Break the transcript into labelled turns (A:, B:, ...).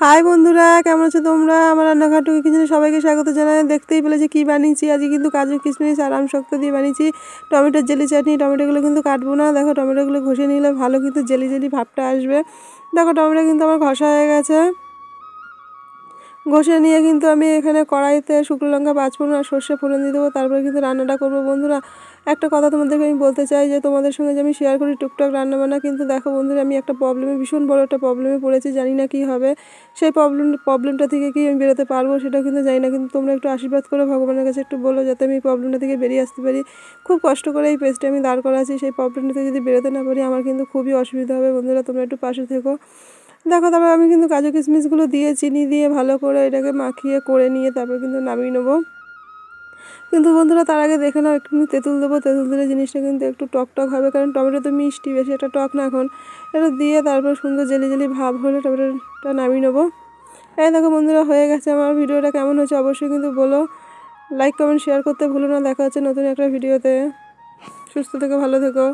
A: High বন্ধুরা, কেমন আছো তোমরা? আমার রান্নাঘাটু কিছু সবাইকে স্বাগত জানাই। দেখতেই পেলে যে কী বানিয়েছি। আজকে কিন্তু কাজু কিশমিশ আরাম শক্ত দিয়ে বানিয়েছি। টমেটোর জেলি চাটনি, টমেটোগুলো কিন্তু কাটবো না। দেখো, টমেটোগুলো ঘষে নিলে ভালো কিন্তু জেলি জেলি ভাবটা আসবে। দেখো, টমেটো কিন্তু আমার ঘষা হয়ে গেছে। ঘষে নিয়ে কিন্তু আমি এখানে কড়াইতে শুকনো লঙ্কা, পাঁচফোড়ন আর সর্ষে ফোড়ন দিয়ে দেবো। তারপরে কিন্তু রান্নাটা করব। বন্ধুরা, একটা কথা তোমাদেরকে আমি বলতে চাই যে, তোমাদের সঙ্গে যে আমি শেয়ার করি টুকটাক রান্নাবান্না, কিন্তু দেখো বন্ধুরা, আমি একটা প্রবলেমে ভীষণ বড় একটা প্রবলেমে পড়েছি, জানি না কী হবে। সেই প্রবলেম প্রবলেমটা থেকে কি আমি বেরোতে পারব সেটা কিন্তু জানি না, কিন্তু তোমরা একটু আশীর্বাদ করে, ভগবানের কাছে একটু বলো, যাতে আমি প্রবলেমটা থেকে বেরিয়ে আসতে পারি। খুব কষ্ট করে এই পেজটা আমি দাঁড় করাচ্ছি। সেই প্রবলেমটা থেকে যদি বেরোতে না পারি, আমার কিন্তু খুবই অসুবিধা হবে। বন্ধুরা, তোমরা একটু পাশে থেকো। দেখো, তারপর আমি কিন্তু কাজু কিশমিশগুলো দিয়ে চিনি দিয়ে ভালো করে এটাকে মাখিয়ে করে নিয়ে তারপর কিন্তু নামিয়ে নেব। কিন্তু বন্ধুরা, তার আগে দেখে নাও, একটু তেঁতুল দেবো, তেঁতুল দিলে জিনিসটা কিন্তু একটু টক টক হবে, কারণ টমেটো তো মিষ্টি, বেশি একটা টক না এখন। এটা দিয়ে তারপর সুন্দর জেলি জেলি ভাব হলে টমেটোটা নামিয়ে নেব। এই দেখো বন্ধুরা, হয়ে গেছে আমার ভিডিওটা, কেমন হয়েছে অবশ্যই কিন্তু বলো। লাইক কমেন্ট শেয়ার করতে ভুলো না, দেখা হচ্ছে নতুন একটা ভিডিওতে। সুস্থ থেকে, ভালো থেকো।